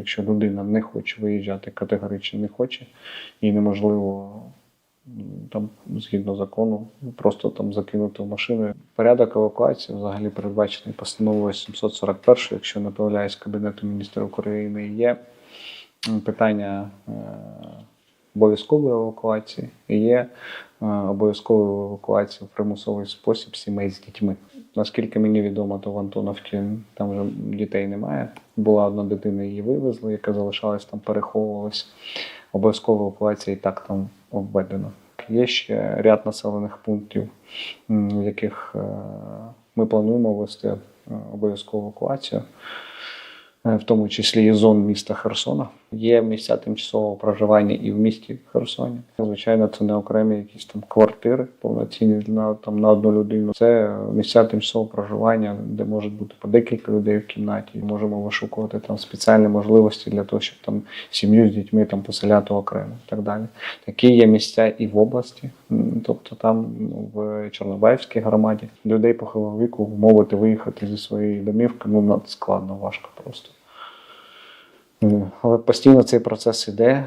якщо людина не хоче виїжджати, категорично не хоче, і неможливо там згідно закону просто там закинути в машину. Порядок евакуації взагалі передбачений постановою 741, якщо не помиляюсь, Кабінету міністрів України є питання е, обов'язкової евакуації і є е, обов'язкової евакуації в примусовий спосіб сімей з дітьми. Наскільки мені відомо, то в Антоновці там вже дітей немає. Була одна дитина, її вивезли, яка залишалась там, переховувалась. Обов'язкова евакуація і так там обведено. Є ще ряд населених пунктів, в яких е, ми плануємо вести е, обов'язкову евакуацію, в тому числі і зон міста Херсона. Є місця тимчасового проживання і в місті Херсоні. Звичайно, це не окремі якісь там квартири повноцінні на там на одну людину. Це місця тимчасового проживання, де може бути по декілька людей в кімнаті. Можемо вишукувати там спеціальні можливості для того, щоб там сім'ю з дітьми там поселяти окремо і так далі. Такі є місця і в області, тобто там ну, в Чорнобаївській громаді людей похилого віку вмовити виїхати зі своєї домівки ну складно, важко просто. Е, Але постійно цей процес іде.